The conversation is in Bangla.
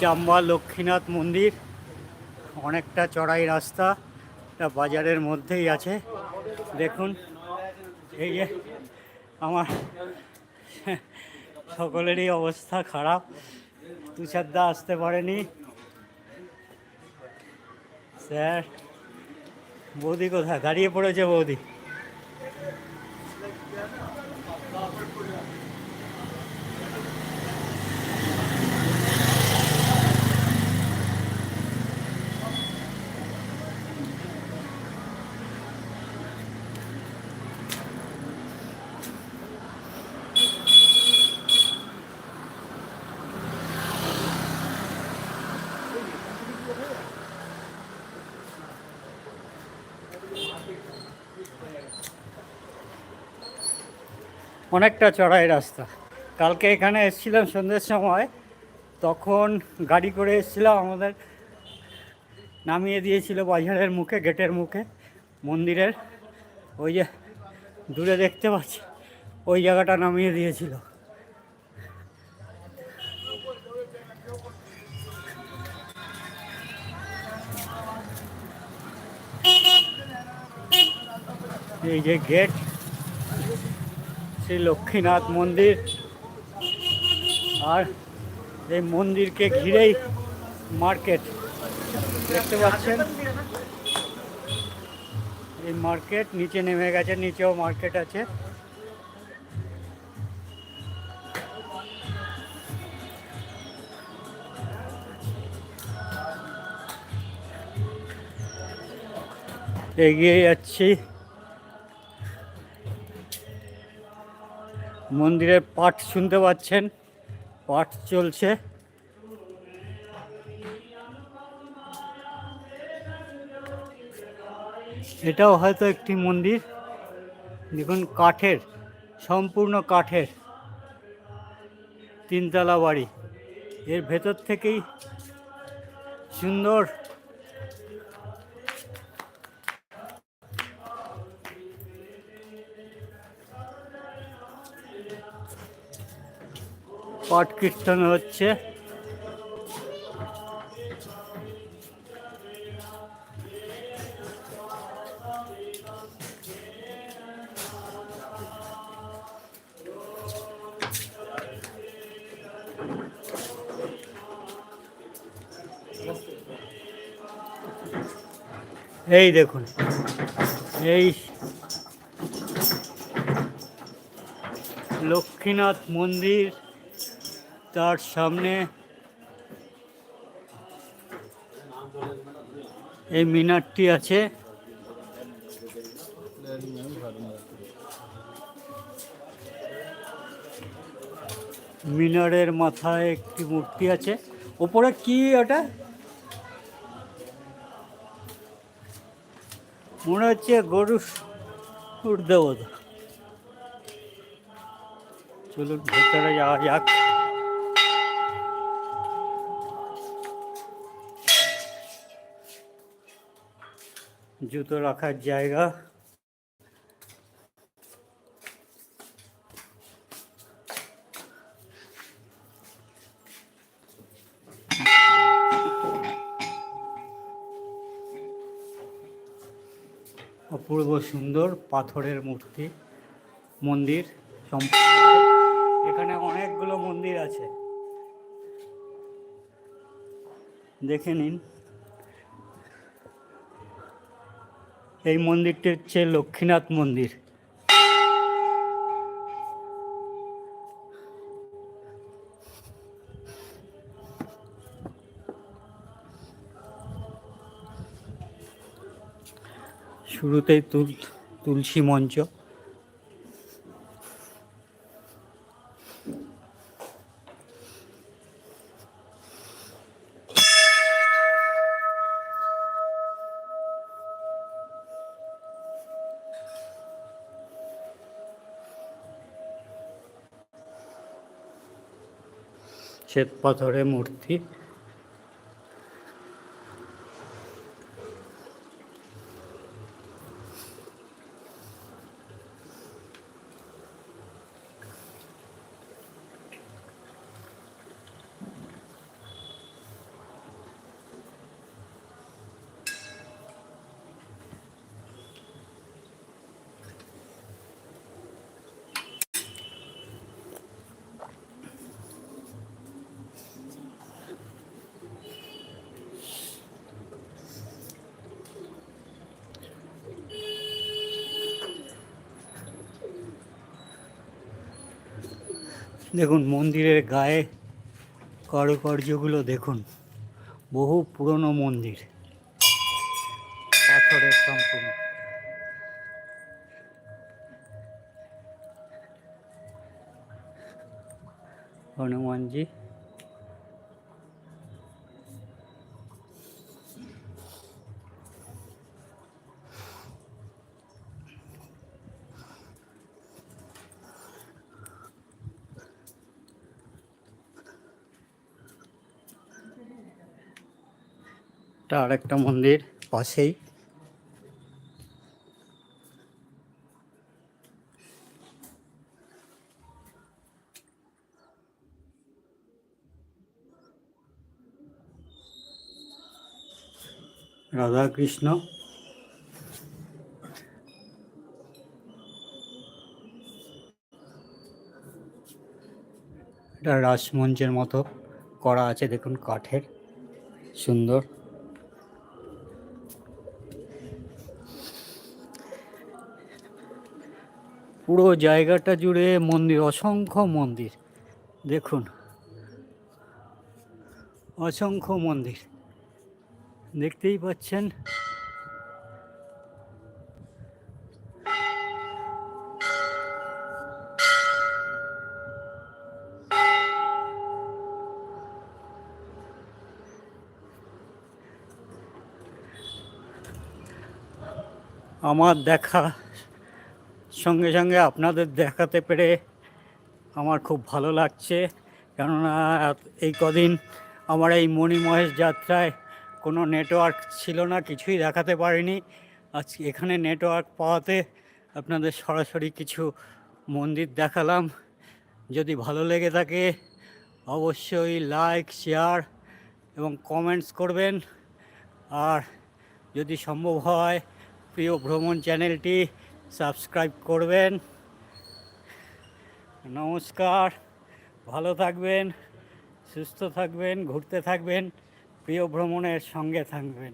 চাম্বা লক্ষ্মীনাথ মন্দির। অনেকটা চড়াই রাস্তা বাজারের মধ্যেই আছে। দেখুন, এই যে আমার সকলেরই অবস্থা খারাপ। তুষারদা আসতে পারেনি। স্যার, বৌদি কোথায়? দাঁড়িয়ে পড়েছে বৌদি। অনেকটা চড়াই রাস্তা। কালকে এখানে এসেছিলাম সন্ধ্যের সময়, তখন গাড়ি করে এসেছিলাম, আমাদের নামিয়ে দিয়েছিল বাজারের মুখে, গেটের মুখে, মন্দিরের। ওই যে দূরে দেখতে পাচ্ছি, ওই জায়গাটা নামিয়ে দিয়েছিল। এই যে গেট শ্রী লক্ষ্মীনাথ মন্দির। আর এই মন্দিরকে ঘিরেই মার্কেট। দেখতে পাচ্ছেন? এই মার্কেট নিচে নেমে গেছে, নিচেও মার্কেট আছে। এগিয়ে যাচ্ছি। মন্দিরের পাঠ শুনতে পাচ্ছেন, পাঠ চলছে। এটাও হয়তো একটি মন্দির। দেখুন, কাঠের, সম্পূর্ণ কাঠের তিনতলা বাড়ি। এর ভেতর থেকেই সুন্দর পাঠ কীর্তন হচ্ছে। এই দেখুন এই লক্ষ্মীনাথ মন্দির তার সামনে এই মিনারটি আছে। মিনারের মাথায় একটি মূর্তি আছে। ওপরে কি ওটা? মনে হচ্ছে গরু দেবতা। চলুন ভেতরে যাওয়া যাক। জুতো রাখার জায়গা। অপূর্ব সুন্দর পাথরের মূর্তি মন্দির এখানে অনেকগুলো মন্দির আছে। দেখে নিন। এই মন্দিরটি হচ্ছে লক্ষ্মীনাথ মন্দির। শুরুতেই তুল তুলসী মঞ্চ। শ্বেত পাথরের মূর্তি। দেখুন মন্দিরের গায়ে কারুকার্যগুলো দেখুন। বহু পুরনো মন্দির। পাথরের সম্পূর্ণ। হনুমানজি এটা আরেকটা মন্দির পাশেই। রাধা কৃষ্ণ এটা রাসমঞ্চের মতো করা আছে দেখুন কাঠের। সুন্দর। পুরো জায়গাটা জুড়ে মন্দির অসংখ্য মন্দির। দেখুন। অসংখ্য মন্দির। দেখতেই পাচ্ছেন? আমার দেখা সঙ্গে সঙ্গে আপনাদের দেখাতে পেরে আমার খুব ভালো লাগছে। কেননা, এই কদিন আমার এই মণিমহেশ যাত্রায় কোনো নেটওয়ার্ক ছিল না, কিছুই দেখাতে পারিনি। আজ এখানে নেটওয়ার্ক পাওয়াতে আপনাদের সরাসরি কিছু মন্দির দেখালাম। যদি ভালো লেগে থাকে, অবশ্যই লাইক শেয়ার এবং কমেন্টস করবেন। আর যদি সম্ভব হয়, প্রিয় ভ্রমণ চ্যানেলটি সাবস্ক্রাইব করবেন। নমস্কার। ভালো থাকবেন সুস্থ থাকবেন ঘুরতে থাকবেন প্রিয় ভ্রমণের সঙ্গে থাকবেন।